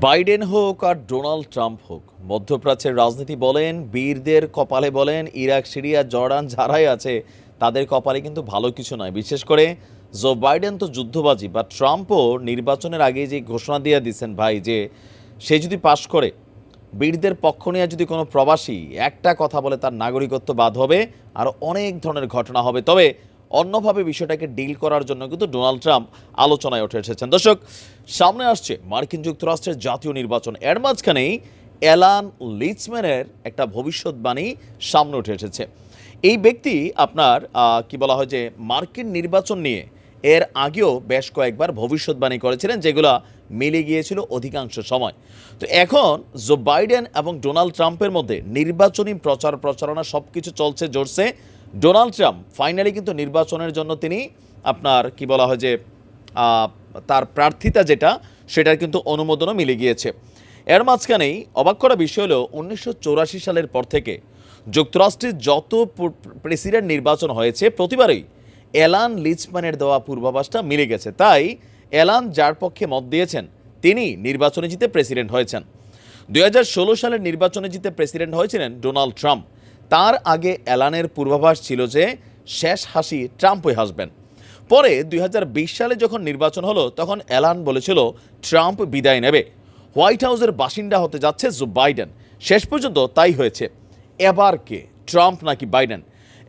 Biden হোক আর Donald Trump হোক, মধ্যপ্রাচ্যের রাজনীতি বলেন, বীরদের কপালে বলেন, ইরাক, সিরিয়া, জর্ডান যারাই আছে, তাদের কপালে কিন্তু ভালো কিছু নয়। বিশেষ করে জো বাইডেন তো যুদ্ধবাজি, বা ট্রাম্পও নির্বাচনের আগে যে ঘোষণা দিয়ে দিচ্ছেন ভাই যে সে যদি পাশ করে, বীরদের পক্ষ নিয়ে যদি কোনো প্রবাসী একটা কথা বলে তার নাগরিকত্ব বাদ হবে, আর অনেক ধরনের ঘটনা হবে। তবে অন্যভাবে বিষয়টাকে ডিল করার জন্য কিন্তু ডোনাল্ড ট্রাম্প আলোচনায় উঠে এসেছেন। দর্শক, সামনে আসছে মার্কিন যুক্তরাষ্ট্রের জাতীয় নির্বাচন। এর মাঝখানেই অ্যালান লিচম্যানের একটা ভবিষ্যৎবাণী সামনে উঠে এসেছে। এই ব্যক্তি আপনার কি বলা হয় যে, মার্কিন নির্বাচন নিয়ে এর আগেও বেশ কয়েকবার ভবিষ্যৎবাণী করেছিলেন, যেগুলো মিলে গিয়েছিল অধিকাংশ সময়। তো এখন জো বাইডেন এবং ডোনাল্ড ট্রাম্পের মধ্যে নির্বাচনী প্রচার প্রচারণা সব কিছু চলছে, জোরসে। ডোনাল্ড ট্রাম্প ফাইনালি কিন্তু নির্বাচনের জন্য তিনি আপনার কি বলা হয় যে তার প্রার্থিতা যেটা, সেটার কিন্তু অনুমোদনও মিলে গিয়েছে। এর মাঝখানেই অবাক করা বিষয় হলো, উনিশশো সালের পর থেকে যুক্তরাষ্ট্রের যত প্রেসিডেন্ট নির্বাচন হয়েছে, প্রতিবারই অ্যালান লিচম্যানের দেওয়া পূর্বাভাসটা মিলে গেছে। তাই অ্যালান যার পক্ষে মত দিয়েছেন, তিনি নির্বাচনে জিতে প্রেসিডেন্ট হয়েছেন। দু হাজার ষোলো সালের নির্বাচনে জিতে প্রেসিডেন্ট হয়েছিলেন ডোনাল্ড ট্রাম্প। তার আগে অ্যালানের পূর্বাভাস ছিল যে শেষ হাসি ট্রাম্পই হাসবেন। পরে দুই হাজার বিশ সালে যখন নির্বাচন হলো, তখন অ্যালান বলেছিল, ট্রাম্প বিদায় নেবে। হোয়াইট হাউসের বাসিন্দা হতে যাচ্ছে জো বাইডেন। শেষ পর্যন্ত তাই হয়েছে। এবার কে? ট্রাম্প নাকি বাইডেন?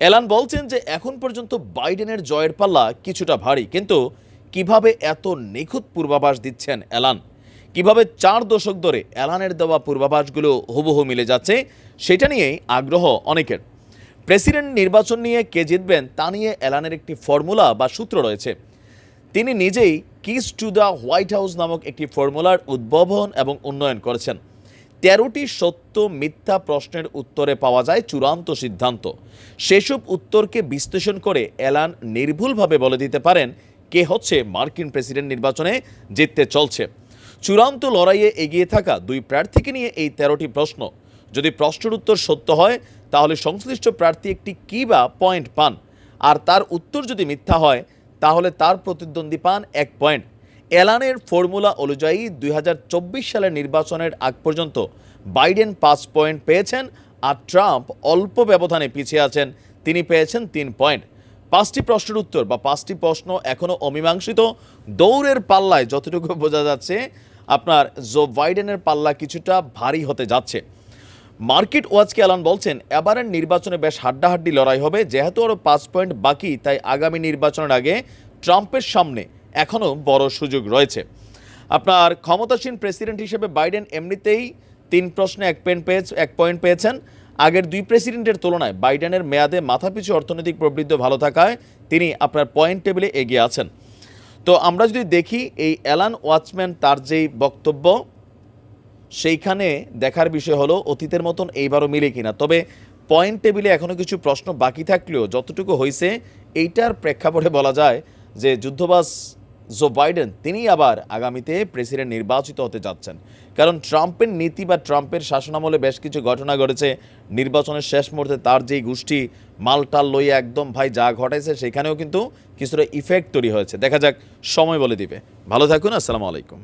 অ্যালান বলছেন যে, এখন পর্যন্ত বাইডেনের জয়ের পাল্লা কিছুটা ভারী, কিন্তু কীভাবে এত নিখুঁত পূর্বাভাস দিচ্ছেন অ্যালান কীভাবে চার দশক ধরে অ্যালানের দেওয়া পূর্বাভাসগুলো হুবহু মিলে যাচ্ছে, সেটা নিয়েই আগ্রহ অনেকের। প্রেসিডেন্ট নির্বাচন নিয়ে কে জিতবেন তা নিয়ে অ্যালানের একটি ফর্মুলা বা সূত্র রয়েছে। তিনি নিজেই keys to the White House নামক একটি ফর্মুলার উদ্ভাবন এবং উন্নয়ন করেছেন। তেরোটি সত্য মিথ্যা প্রশ্নের উত্তরে পাওয়া যায় চূড়ান্ত সিদ্ধান্ত। সেসব উত্তরকে বিশ্লেষণ করে অ্যালান নির্ভুলভাবে বলে দিতে পারেন কে হচ্ছে মার্কিন প্রেসিডেন্ট নির্বাচনে জিততে চলছে। চূড়ান্ত লড়াইয়ে এগিয়ে থাকা দুই প্রার্থীকে নিয়ে এই তেরোটি প্রশ্ন। যদি প্রশ্নের উত্তর সত্য হয়, তাহলে সংশ্লিষ্ট প্রার্থী একটি কি বা পয়েন্ট পান। আর তার উত্তর যদি মিথ্যা হয়, তাহলে তার প্রতিদ্বন্দ্বী পান এক পয়েন্ট। এলানের ফর্মুলা অনুযায়ী দুই হাজার চব্বিশ সালের নির্বাচনের আগ পর্যন্ত বাইডেন পাঁচ পয়েন্ট পেয়েছেন আর ট্রাম্প অল্প ব্যবধানে পিছিয়ে আছেন, তিনি পেয়েছেন তিন পয়েন্ট। পাঁচটি প্রশ্নের উত্তর বা পাঁচটি প্রশ্ন এখনও অমীমাংসিত। দৌড়ের পাল্লায় যতটুকু বোঝা যাচ্ছে আপনার জো বাইডেনের পাল্লা কিছুটা ভারী হতে যাচ্ছে। মার্কেট ওয়াচকে অ্যালান বলছেন, এবারের নির্বাচনে বেশ হাড্ডাহাড্ডি লড়াই হবে, যেহেতু আরও পাঁচ পয়েন্ট বাকি, তাই আগামী নির্বাচনের আগে ট্রাম্পের সামনে এখনও বড় সুযোগ রয়েছে। আপনার ক্ষমতাসীন প্রেসিডেন্ট হিসেবে বাইডেন এমনিতেই তিন প্রশ্নে এক পয়েন্ট পেয়েছে, এক পয়েন্ট পেয়েছেন। আগের দুই প্রেসিডেন্টের তুলনায় বাইডেনের মেয়াদে মাথাপিছু অর্থনৈতিক প্রবৃদ্ধি ভালো থাকায় তিনি আপনার পয়েন্ট টেবিলে এগিয়ে আছেন। তো আমরা যদি দেখি এই অ্যালান ওয়াচম্যান তার যেই বক্তব্য, সেইখানে দেখার বিষয় হলো অতীতের মতন এইবারও মিলে কিনা। তবে পয়েন্ট টেবিলে এখনও কিছু প্রশ্ন বাকি থাকলেও যতটুকু হয়েছে এইটার প্রেক্ষাপটে বলা যায় যে যুদ্ধবাজ জো বাইডেন তিনি আবার আগামীতে প্রেসিডেন্ট নির্বাচিত হতে যাচ্ছেন। কারণ ট্রাম্পের নীতি বা ট্রাম্পের শাসনামলে বেশ কিছু ঘটনা ঘটেছে। নির্বাচনের শেষ মুহূর্তে তার যেই গোষ্ঠী মালটাল লইয়া একদম ভাই যা ঘটাইছে, সেখানেও কিন্তু কিছুটা ইফেক্ট তৈরি হয়েছে। দেখা যাক, সময় বলে দিবে। ভালো থাকুন, আসসালামু আলাইকুম।